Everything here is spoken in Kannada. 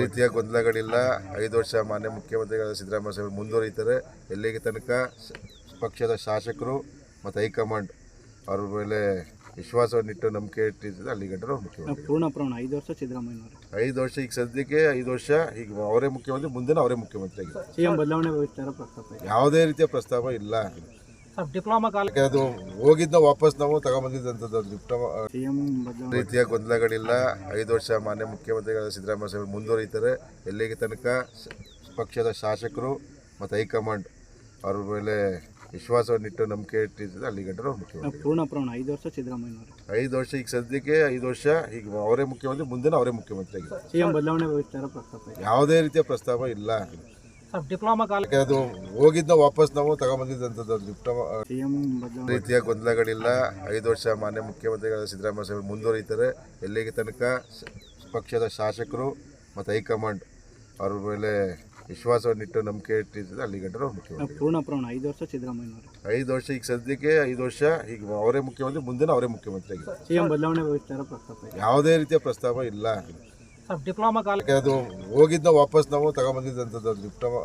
ರೀತಿಯ ಗೊಂದಲಗಳಿಲ್ಲ. ಐದು ವರ್ಷ ಮಾನ್ಯ ಮುಖ್ಯಮಂತ್ರಿಗಳ ಸಿದ್ದರಾಮಯ್ಯ ಸಾಹೇಬರು ಮುಂದುವರಿತಾರೆ ಎಲ್ಲಿಗೆ ತನಕ ಪಕ್ಷದ ಶಾಸಕರು ಮತ್ತು ಹೈಕಮಾಂಡ್ ಅವ್ರ ಮೇಲೆ ವಿಶ್ವಾಸವನ್ನಿಟ್ಟು ನಂಬಿಕೆ ಇಟ್ಟಿದ್ದಾರೆ ಅಲ್ಲಿ ಮುಖ್ಯಮಂತ್ರಿ. ಪೂರ್ಣ ಪ್ರಮಾಣ ಐದು ವರ್ಷ ಐದು ವರ್ಷ ಈಗ ಸದ್ಯಕ್ಕೆ ಐದು ವರ್ಷ ಈಗ ಅವರೇ ಮುಖ್ಯಮಂತ್ರಿ ಮುಂದಿನ ಅವರೇ ಮುಖ್ಯಮಂತ್ರಿ ಆಗಿದ್ದಾರೆ. ಯಾವುದೇ ರೀತಿಯ ಪ್ರಸ್ತಾಪ ಇಲ್ಲ. ಡಿಪ್ಲೊಮಾ ಕಾಲೇಜ್ ಅದು ಹೋಗಿದ್ದ ವಾಪಸ್ ನಾವು ತಗೊಂಬಂದಿದ್ದಂಥದ್ದು ಡಿಪ್ಲೊಮಾ ಸಿಎಂ ಬದಲಾವಣೆ. ರೀತಿಯ ಗೊಂದಲಗಳಿಲ್ಲ. ಐದು ವರ್ಷ ಮಾನ್ಯ ಮುಖ್ಯಮಂತ್ರಿಗಳ ಸಿದ್ದರಾಮಯ್ಯ ಸಾಹೇಬರು ಮುಂದುವರಿತಾರೆ ಎಲ್ಲಿಗೆ ತನಕ ಪಕ್ಷದ ಶಾಸಕರು ಮತ್ತು ಹೈಕಮಾಂಡ್ ಅವ್ರ ಮೇಲೆ ವಿಶ್ವಾಸವನ್ನಿಟ್ಟು ನಂಬಿಕೆ ಇಟ್ಟಿದ್ದಾರೆ. ಅಲ್ಲಿ ಗಂಟರು ಮುಖ್ಯಮಂತ್ರಿ ಪೂರ್ಣ ಪ್ರಮಾಣ ಐದು ವರ್ಷ ಐದು ವರ್ಷ ಈಗ ಸದ್ಯಕ್ಕೆ ಐದು ವರ್ಷ ಈಗ ಅವರೇ ಮುಖ್ಯಮಂತ್ರಿ ಮುಂದಿನ ಅವರೇ ಮುಖ್ಯಮಂತ್ರಿ ಆಗಿದ್ದಾರೆ. ಯಾವುದೇ ರೀತಿಯ ಪ್ರಸ್ತಾಪ ಇಲ್ಲ. ಡಿಪ್ಲೊಮಾ ಕಾಲಕ್ಕೆ ಅದು ಹೋಗಿದ್ದ ವಾಪಸ್ ನಾವು ತಗೊಂಬಂದಿದ್ದಂಥದ್ದು ಡಿಪ್ಲೊಮಾ ರೀತಿಯ ಗೊಂದಲಗಳಿಲ್ಲ. ಐದು ವರ್ಷ ಮಾನ್ಯ ಮುಖ್ಯಮಂತ್ರಿಗಳ ಸಿದ್ದರಾಮಯ್ಯ ಸಾಹೇಬ್ ಮುಂದುವರಿತಾರೆ ಎಲ್ಲಿಗೆ ತನಕ ಪಕ್ಷದ ಶಾಸಕರು ಮತ್ತು ಹೈಕಮಾಂಡ್ ಅವ್ರ ಮೇಲೆ ವಿಶ್ವಾಸವನ್ನಿಟ್ಟು ನಂಬಿಕೆ ಇಟ್ಟಿದ್ದಾರೆ. ಅಲ್ಲಿ ಮುಖ್ಯಮಂತ್ರಿ. ಪೂರ್ಣ ಪ್ರಮಾಣ ಐದು ವರ್ಷ ಸಿದ್ದರಾಮಯ್ಯ ಐದು ವರ್ಷ ಈಗ ಸದ್ಯಕ್ಕೆ ಐದು ವರ್ಷ ಈಗ ಅವರೇ ಮುಖ್ಯಮಂತ್ರಿ ಮುಂದಿನ ಅವರೇ ಮುಖ್ಯಮಂತ್ರಿ ಆಗಿದ್ದಾರೆ. ಸಿಎಂ ಬದಲಾವಣೆ ವಿಚಾರ ಪ್ರಸ್ತಾಪ ಇದೆ. ಯಾವುದೇ ರೀತಿಯ ಪ್ರಸ್ತಾಪ ಇಲ್ಲ. ಡಿಪ್ಲೊಮಾ ಕಾಲೇಜ್ ಅದು ಹೋಗಿದ್ದ ವಾಪಸ್ ನಾವು ತಗೊಂಬಂದಿದ್ದಂಥದ್ದು ಡಿಪ್ಲೊಮಾ